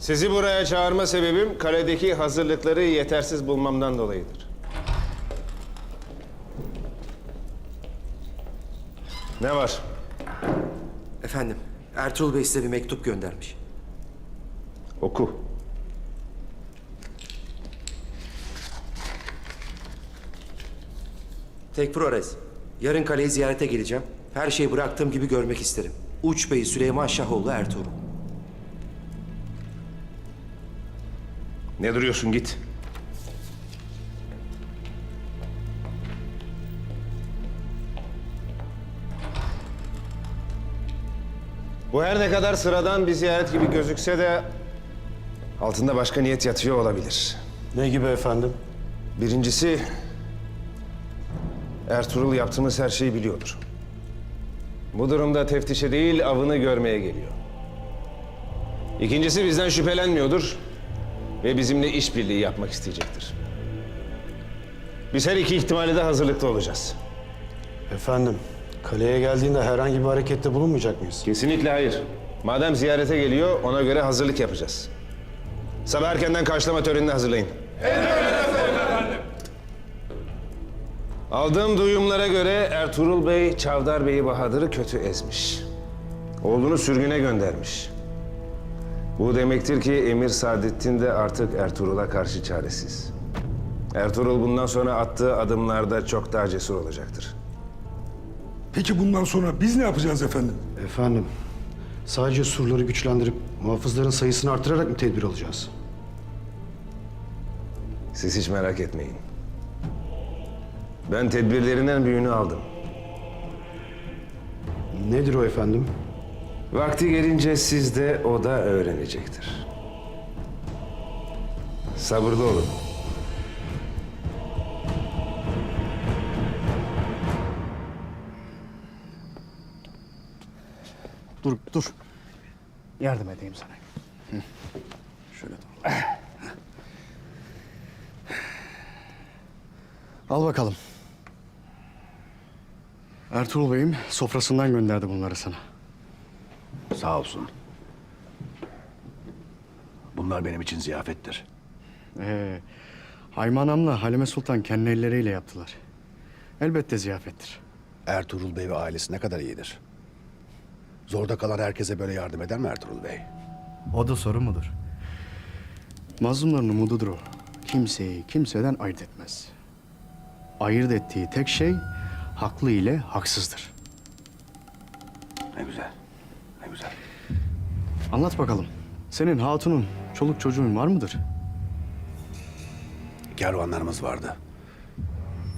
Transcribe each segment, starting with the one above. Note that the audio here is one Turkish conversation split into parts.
Sizi buraya çağırma sebebim kaledeki hazırlıkları yetersiz bulmamdan dolayıdır. Ne var? Efendim, Ertuğrul Bey size bir mektup göndermiş. Oku. Tekfur Arez, yarın kaleyi ziyarete geleceğim. Her şeyi bıraktığım gibi görmek isterim. Uç Bey Süleyman Şahoğlu Ertuğrul. Ne duruyorsun git. Bu her ne kadar sıradan bir ziyaret gibi gözükse de altında başka niyet yatıyor olabilir. Ne gibi efendim? Birincisi Ertuğrul yaptığımız her şeyi biliyordur. Bu durumda teftişe değil avını görmeye geliyor. İkincisi bizden şüphelenmiyordur ve bizimle işbirliği yapmak isteyecektir. Biz her iki ihtimale de hazırlıklı olacağız. Efendim, kaleye geldiğinde herhangi bir harekette bulunmayacak mıyız? Kesinlikle hayır. Madem ziyarete geliyor ona göre hazırlık yapacağız. Sabah erkenden karşılama törenini hazırlayın. Aldığım duyumlara göre Ertuğrul Bey, Çavdar Bey'i Bahadır'ı kötü ezmiş. Oğlunu sürgüne göndermiş. Bu demektir ki Emir Saadettin de artık Ertuğrul'a karşı çaresiz. Ertuğrul bundan sonra attığı adımlarda çok daha cesur olacaktır. Peki bundan sonra biz ne yapacağız efendim? Efendim, sadece surları güçlendirip muhafızların sayısını artırarak mı tedbir alacağız? Siz hiç merak etmeyin. Ben tedbirlerinden büyüğünü aldım. Nedir o efendim? Vakti gelince siz de o da öğrenecektir. Sabırlı olun. Dur, dur. Yardım edeyim sana. Şöyle dur. Al bakalım. Ertuğrul Bey'im sofrasından gönderdi bunları sana. Sağ olsun. Bunlar benim için ziyafettir. Ee, Hayman Hanım'la Halime Sultan kendi elleriyle yaptılar. Elbette ziyafettir. Ertuğrul Bey ve ailesi ne kadar iyidir. Zorda kalan herkese böyle yardım eder mi Ertuğrul Bey? O da soru mudur? Mazlumların umududur o. Kimseyi kimseden ayırt etmez. Ayırt ettiği tek şey haklı ile haksızdır. Ne güzel. Güzel. Anlat bakalım. Senin hatunun, çoluk çocuğun var mıdır? Kervanlarımız vardı.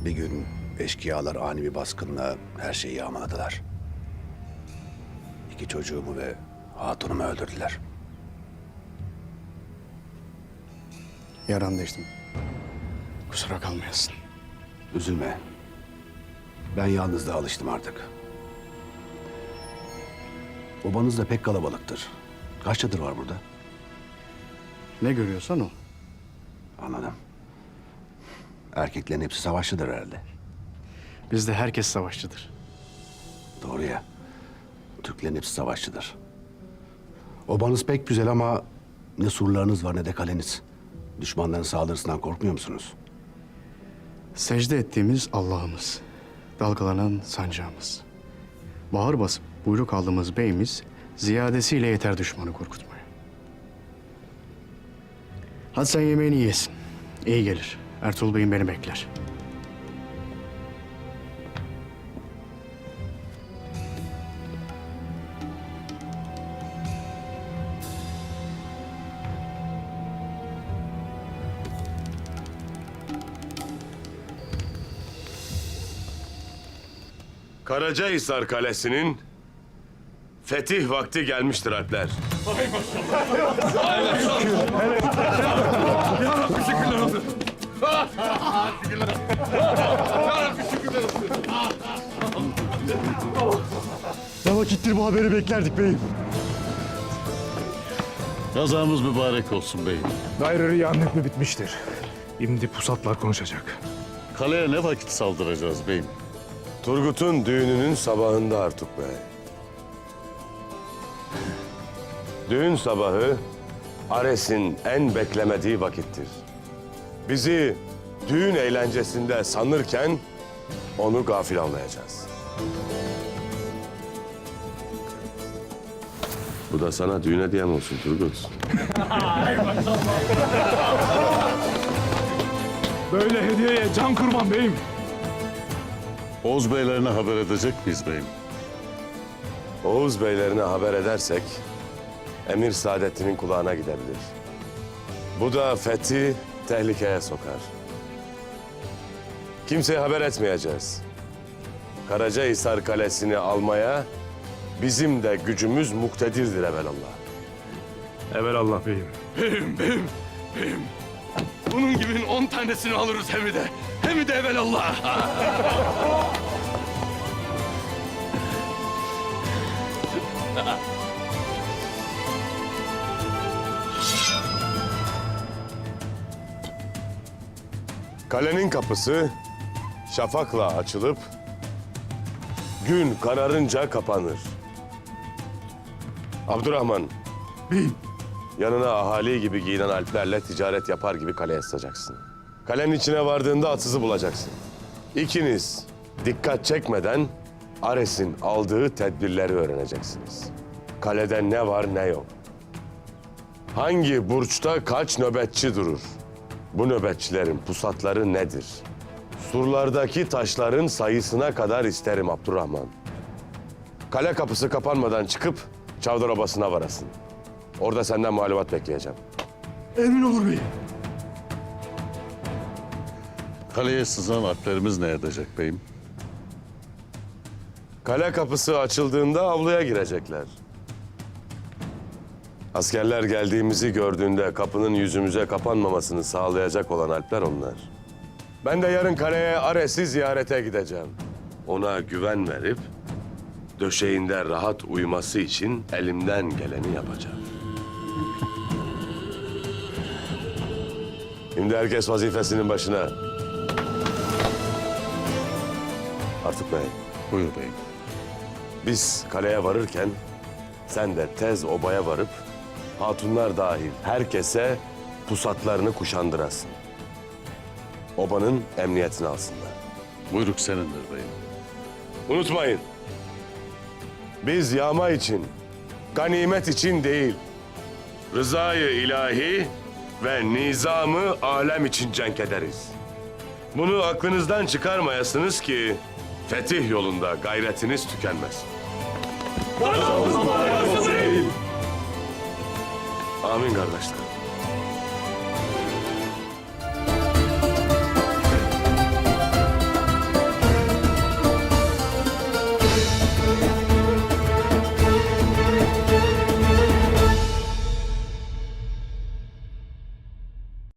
Bir gün eşkıyalar ani bir baskınla her şeyi yağmaladılar. İki çocuğumu ve hatunumu öldürdüler. Yaran değiştim. Kusura kalmayasın. Üzülme. Ben yalnızlığa alıştım artık. Obanız da pek kalabalıktır. Kaç çadır var burada? Ne görüyorsan o. Anladım. Erkeklerin hepsi savaşçıdır herhalde. Bizde herkes savaşçıdır. Doğru ya. Türklerin hepsi savaşçıdır. Obanız pek güzel ama ne surlarınız var ne de kaleniz. Düşmanların saldırısından korkmuyor musunuz? Secde ettiğimiz Allah'ımız. Dalgalanan sancağımız. Bağır basıp buyruk aldığımız beyimiz ziyadesiyle yeter düşmanı korkutmaya. Hadi sen yemeğini yesin. İyi gelir. Ertuğrul Bey'im beni bekler. Karacahisar Kalesi'nin fetih vakti gelmiştir Alpler. Ne vakittir bu haberi beklerdik beyim. Kazamız mübarek olsun beyim. Gayrı riyanın hükmü bitmiştir. Şimdi pusatlar konuşacak. Kaleye ne vakit saldıracağız beyim? Turgut'un düğününün sabahında Artuk Bey. Düğün sabahı Ares'in en beklemediği vakittir. Bizi düğün eğlencesinde sanırken onu gafil avlayacağız. Bu da sana düğün hediyem olsun Turgut. Böyle hediyeye can kurban beyim. Oğuz beylerine haber edecek miyiz beyim? Oğuz beylerine haber edersek Emir Saadettin'in kulağına gidebilir. Bu da fethi tehlikeye sokar. Kimseye haber etmeyeceğiz. Karacahisar Kalesi'ni almaya bizim de gücümüz muktedirdir evelallah. Evelallah beyim. Bunun gibi on tanesini alırız hem de. Hem de evelallah. Kalenin kapısı şafakla açılıp gün kararınca kapanır. Abdurrahman. Yanına ahali gibi giyinen alplerle ticaret yapar gibi kaleye sızacaksın. Kalenin içine vardığında atsızı bulacaksın. İkiniz dikkat çekmeden Ares'in aldığı tedbirleri öğreneceksiniz. Kalede ne var ne yok. Hangi burçta kaç nöbetçi durur? Bu nöbetçilerin pusatları nedir? Surlardaki taşların sayısına kadar isterim Abdurrahman. Kale kapısı kapanmadan çıkıp Çavdar Obası'na varasın. Orada senden malumat bekleyeceğim. Kaleye sızan alplerimiz ne edecek beyim? Kale kapısı açıldığında avluya girecekler. Askerler geldiğimizi gördüğünde kapının yüzümüze kapanmamasını sağlayacak olan alpler onlar. Ben de yarın kaleye Ares'i ziyarete gideceğim. Ona güven verip döşeğinde rahat uyuması için elimden geleni yapacağım. Şimdi herkes vazifesinin başına. Artık Bey. Buyur beyim. Biz kaleye varırken sen de tez obaya varıp hatunlar dahil herkese pusatlarını kuşandırasın. Obanın emniyetini alsınlar. Buyruk senindir beyim. Unutmayın. Biz yağma için, ganimet için değil, rızayı ilahi ve nizamı alem için cenk ederiz. Bunu aklınızdan çıkarmayasınız ki fetih yolunda gayretiniz tükenmesin. Amin kardeşlerim.